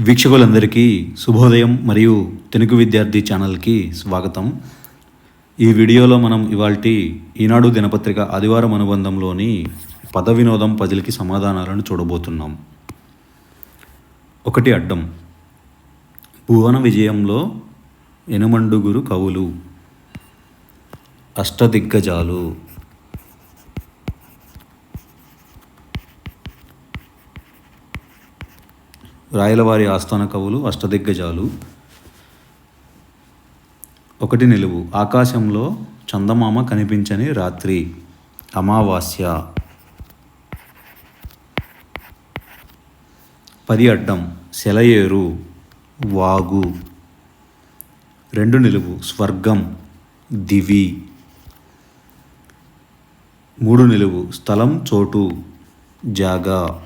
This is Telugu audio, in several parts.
వీక్షకులందరికీ శుభోదయం మరియు తెలుగు విద్యార్థి ఛానల్కి స్వాగతం. ఈ వీడియోలో మనం ఇవాల్టి ఈనాడు దినపత్రిక ఆదివారం అనుబంధంలోని పద వినోదం పజిల్కి సమాధానాలను చూడబోతున్నాం. ఒకటి అడ్డం. భువన విజయంలో ఎనుమండుగురు కవులు. అష్టదిగ్గజాలు. రాయలవారి ఆస్థాన కవులు అష్టదిగ్గజాలు. ఒకటి నిలువు. ఆకాశంలో చందమామ కనిపించని రాత్రి. అమావాస్య. పది అడ్డం. సెలయేరు. వాగు. రెండు నిలువు. స్వర్గం. దివి. మూడు నిలువు. స్థలం చోటు. జాగా.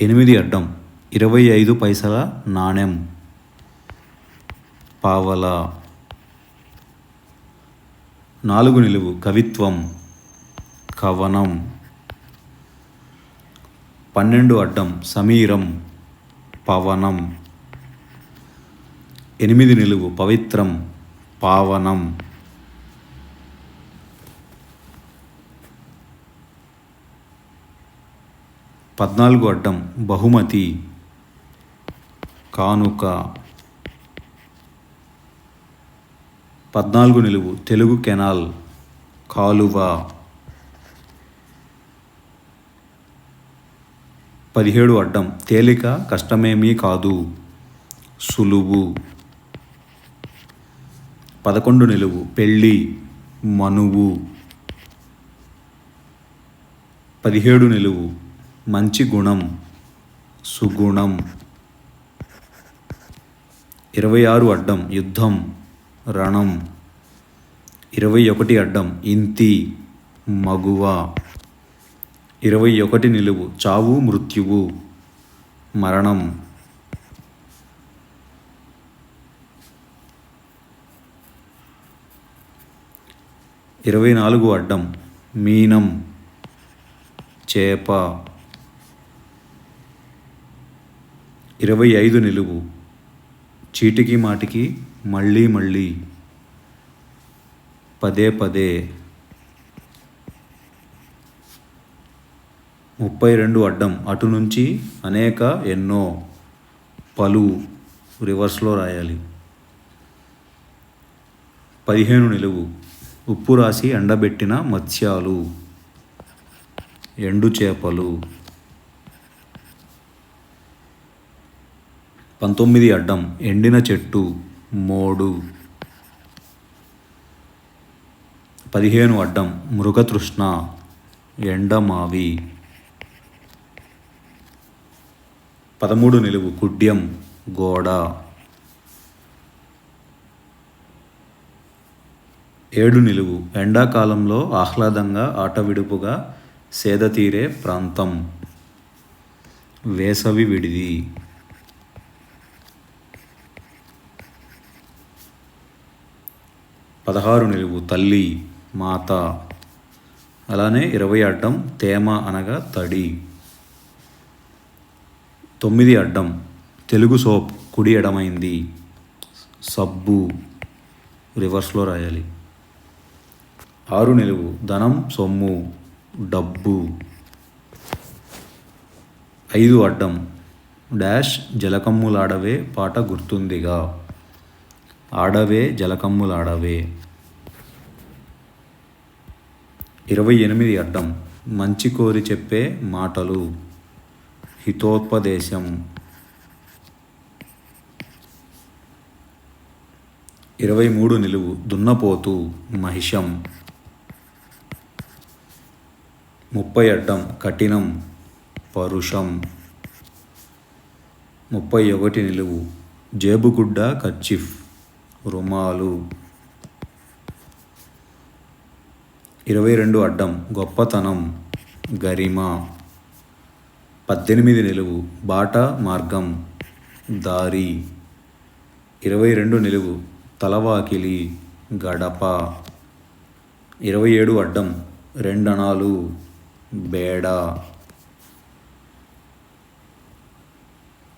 ఎనిమిది అడ్డం ఇరవై ఐదు పైసల నాణెం. పావల. నాలుగు నిలువు కవిత్వం. కవనం. పన్నెండు అడ్డం సమీరం. పవనం. ఎనిమిది నిలువు పవిత్రం. పావనం. పద్నాలుగు అడ్డం బహుమతి. కానుక పద్నాలుగు నిలువు తెలుగు కెనాల్ కాలువ. పదిహేడు అడ్డం తేలిక కష్టమేమీ కాదు. సులువు. పదకొండు నిలువు పెళ్ళి మనువు. పదిహేడు నిలువు మంచి గుణం సుగుణం. ఇరవై ఆరు అడ్డం యుద్ధం రణం. ఇరవై ఒకటి అడ్డం ఇంతి మగువ. ఇరవై ఒకటి నిలువు చావు మృత్యువు మరణం. ఇరవై నాలుగు అడ్డం మీనం చేప. ఇరవై ఐదు నిలువు. చీటికి మాటికి మళ్ళీ మళ్ళీ. పదే పదే. ముప్పై రెండు అడ్డం. అటు నుంచి అనేక ఎన్నో. పలు. రివర్స్లో రాయాలి. పదిహేను నిలువు. ఉప్పు రాసి ఎండబెట్టిన మత్స్యాలు. ఎండు చేపలు. పంతొమ్మిది అడ్డం ఎండిన చెట్టు మోడు. పదిహేను అడ్డం మృగతృష్ణ ఎండమావి. పదమూడు నిలువు కుడ్యం గోడ. ఏడు నిలువు ఎండాకాలంలో ఆహ్లాదంగా ఆటవిడుపుగా సేదతీరే ప్రాంతం. వేసవి విడిది. పదహారు నిలువు తల్లి మాత. అలానే ఇరవై అడ్డం తేమ అనగా తడి. తొమ్మిది అడ్డం తెలుగు సోప్ కుడి ఎడమైంది. సబ్బు. రివర్స్లో రాయాలి. ఆరు నిలువు ధనం సొమ్ము డబ్బు. ఐదు అడ్డం డాష్ జలకమ్ములాడవే పాట గుర్తుందిగా. ఆడవే జలకమ్ములాడవే ఇరవై ఎనిమిది అడ్డం మంచి కోరి చెప్పే మాటలు. హితోపదేశం. ఇరవై మూడు నిలువు దున్నపోతు మహిషం. ముప్పై అడ్డం కఠినం పరుషం. ముప్పై ఒకటి నిలువు జేబుగుడ్డ కర్చిఫ్. రుమాలు. ఇరవై రెండు అడ్డం గొప్పతనం గరిమ. పద్దెనిమిది నిలువు బాట మార్గం దారి. ఇరవై రెండు నిలువు తలవాకిలి గడప. ఇరవై ఏడు అడ్డం రెండణాలు బేడ.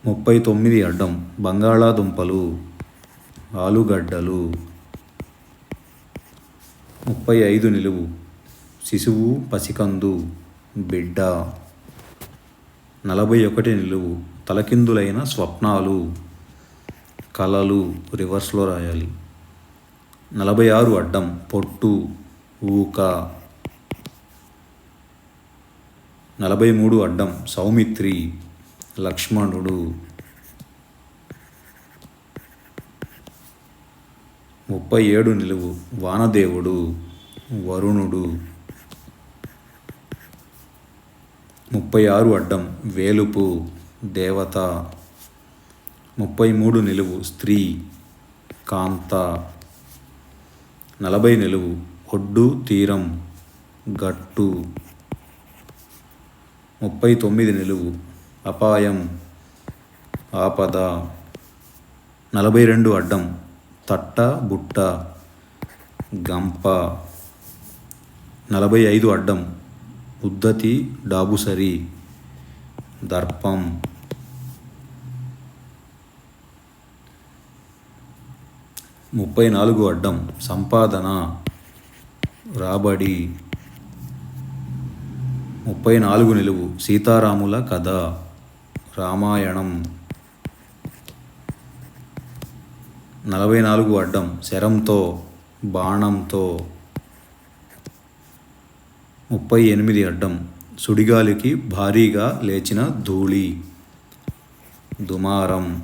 ముప్పై తొమ్మిది అడ్డం బంగాళాదుంపలు. ఆలుగడ్డలు. ముప్పై ఐదు నిలువు. శిశువు పసికందు బిడ్డ. నలభై ఒకటి నిలువు. తలకిందులైన స్వప్నాలు. కలలు రివర్స్లో రాయాలి. నలభై ఆరు అడ్డం. పొట్టు ఊక. నలభై మూడు అడ్డం. సౌమిత్రి లక్ష్మణుడు. ముప్పై ఏడు నిలువు వానదేవుడు వరుణుడు. ముప్పై ఆరు అడ్డం వేలుపు దేవత. ముప్పై మూడు నిలువు స్త్రీ కాంత. నలభై నిలువు ఒడ్డు తీరం గట్టు. ముప్పై తొమ్మిది నిలువు అపాయం ఆపద. నలభై రెండు అడ్డం తట్ట బుట్ట గంప నలభై ఐదు అడ్డం ఉద్దతి డాబుసరి దర్పం. ముప్పై నాలుగు అడ్డం సంపాదన రాబడి. ముప్పై నాలుగు నిలువు సీతారాముల కథ రామాయణం. నలభై నాలుగు అడ్డం శరంతో బాణంతో. ముప్పై ఎనిమిది అడ్డం సుడిగాలికి భారీగా లేచిన ధూళి. దుమారం.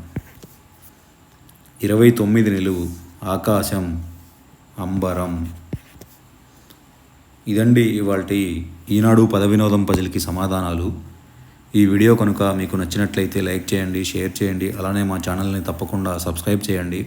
ఇరవై తొమ్మిది నిలువు ఆకాశం అంబరం. ఇదండి ఇవాళ ఈనాడు పద వినోదం పజిల్కి సమాధానాలు. ఈ వీడియో కనుక మీకు నచ్చినట్లయితే లైక్ చేయండి షేర్ చేయండి అలానే మా ఛానల్ని తప్పకుండా సబ్స్క్రైబ్ చేయండి.